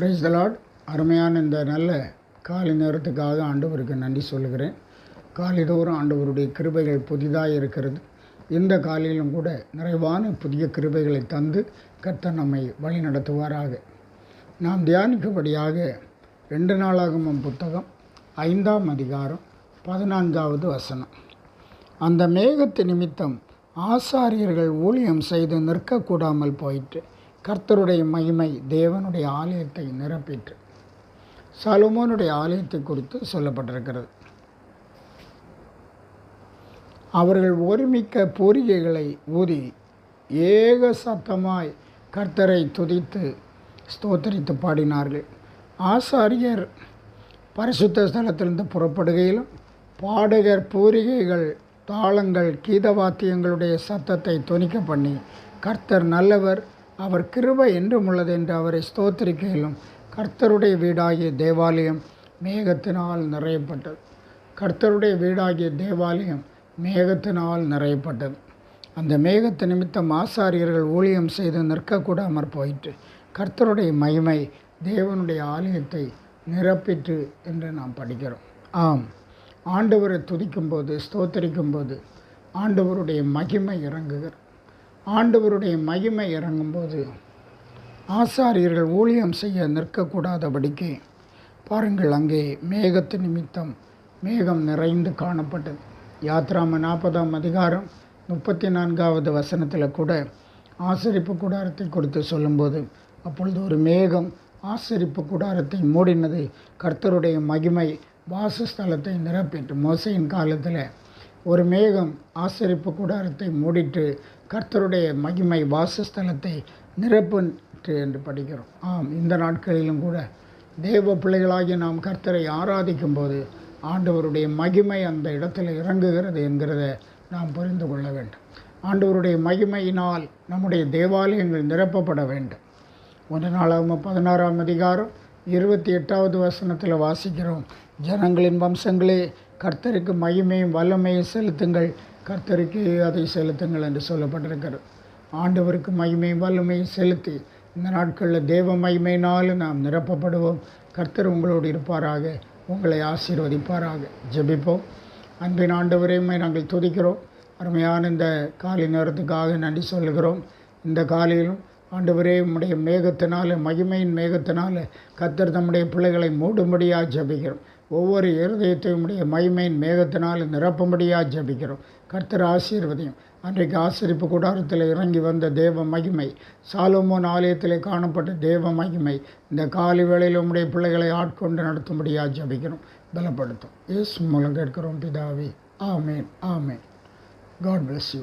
Price தலாட் அருமையான இந்த நல்ல காலை நேரத்துக்காக ஆண்டவருக்கு நன்றி சொல்லுகிறேன். காலைதோறும் ஆண்டவருடைய கிருபைகள் புதிதாக இருக்கிறது. இந்த காலையிலும் கூட நிறைவான புதிய கிருபைகளை தந்து கர்த்தர் நம்மை வழி நடத்துவாராக நாம் தியானிக்கும்படியாக ரெண்டு நாளாகும் புத்தகம் ஐந்தாம் அதிகாரம் பதினான்காவது வசனம். அந்த மேகத்து நிமித்தம் ஆசாரியர்கள் ஊழியம் செய்து நிற்கக்கூடாமல் போயிட்டு கர்த்தருடைய மகிமை தேவனுடைய ஆலயத்தை நிரப்பிற்று. சலுமோனுடைய ஆலயத்தை குறித்து சொல்லப்பட்டிருக்கிறது. அவர்கள் ஒருமிக்க பூரிகைகளை ஊதி ஏக சத்தமாய் கர்த்தரை துதித்து ஸ்தோத்தரித்து பாடினார்கள். ஆசாரியர் பரிசுத்த ஸ்தலத்திலிருந்து புறப்படுகையிலும் பாடகர் பூரிகைகள் தாளங்கள் கீதவாத்தியங்களுடைய சத்தத்தை தொனிக்க பண்ணி கர்த்தர் நல்லவர் அவர் கிருபை என்றும் உள்ளது என்று அவரை ஸ்தோத்திரிக்கையிலும் கர்த்தருடைய வீடாகிய தேவாலயம் மேகத்தினால் நிறையப்பட்டது. கர்த்தருடைய வீடாகிய தேவாலயம் மேகத்தினால் நிறையப்பட்டது. அந்த மேகத்து நிமித்தம் ஆசாரியர்கள் ஊழியம் செய்து நிற்கக்கூடாமற் போயிற்று. கர்த்தருடைய மகிமை தேவனுடைய ஆலயத்தை நிரப்பிற்று என்று நாம் படிக்கிறோம். ஆம். ஆண்டவரை துதிக்கும்போது ஸ்தோத்தரிக்கும்போது ஆண்டவருடைய மகிமை இறங்குகிறது. ஆண்டவருடைய மகிமை இறங்கும்போது ஆசாரியர்கள் ஊழியம் செய்ய நிற்கக்கூடாதபடிக்கு பாருங்கள் அங்கே மேகத்து நிமித்தம் மேகம் நிறைந்து காணப்பட்டது. யாத்ராம நாற்பதாம் அதிகாரம் முப்பத்தி நான்காவது வசனத்தில் கூட ஆசரிப்பு கூடாரத்தை கொடுத்து சொல்லும்போது அப்பொழுது ஒரு மேகம் ஆசரிப்பு கூடாரத்தை மூடினது கர்த்தருடைய மகிமை வாசஸ்தலத்தை நிரப்பிட்டு மோசையின் காலத்தில் ஒரு மேகம் ஆசரிப்பு கூடாரத்தை மூடிட்டு கர்த்தருடைய மகிமை வாசஸ்தலத்தை நிரப்பிட்டு என்று படிக்கிறோம். ஆம் இந்த நாட்களிலும் கூட தேவ பிள்ளைகளாகி நாம் கர்த்தரை ஆராதிக்கும் போது ஆண்டவருடைய மகிமை அந்த இடத்துல இறங்குகிறது என்கிறத நாம் புரிந்து கொள்ள வேண்டும். ஆண்டவருடைய மகிமையினால் நம்முடைய தேவாலயங்கள் நிரப்பப்பட வேண்டும். ஒன்று நாளாகும் பதினாறாம் அதிகாரம் இருபத்தி எட்டாவது வசனத்தில் வாசிக்கிறோம். ஜனங்களின் வம்சங்களே கர்த்தருக்கு மகிமையும் வல்லமையும் செலுத்துங்கள். கர்த்தருக்கு அதை செலுத்துங்கள் என்று சொல்லப்பட்டிருக்கிறது. ஆண்டவருக்கு மகிமையும் வல்லமை செலுத்தி இந்த நாட்களில் தேவ மகிமையினால் நாம் நிரப்பப்படுவோம். கர்த்தர் உங்களோடு இருப்பாராக உங்களை ஆசீர்வதிப்பாராக. ஜெபிப்போம். அன்பின் ஆண்டவரையுமே நாங்கள் துதிக்கிறோம். அருமையான இந்த காலை நேரத்துக்காக நன்றி சொல்லுகிறோம். இந்த காலையிலும் ஆண்டவரே உம்முடைய மேகத்தினால மகிமையின் மேகத்தினால கத்தர் தம்முடைய பிள்ளைகளை மூடும்படியாக ஜபிக்கிறோம். ஒவ்வொரு இருதயத்தையுடைய உடைய மகிமையின் மேகத்தினால் நிரப்பும்படியாக ஜபிக்கிறோம். கர்த்தர் ஆசீர்வதியும். அன்றைக்கு ஆசிரிப்பு கூடாரத்தில் இறங்கி வந்த தேவ மகிமை சாலோமோன் ஆலயத்தில் காணப்பட்ட தேவ மகிமை இந்த காலை வேளையில் உம்முடைய பிள்ளைகளை ஆட்கொண்டு நடத்தும்படியாக ஜபிக்கிறோம். பலப்படுத்தும். இயேசு மூலம் கேட்கிறோம் பிதாவி ஆமேன் ஆமேன். God bless you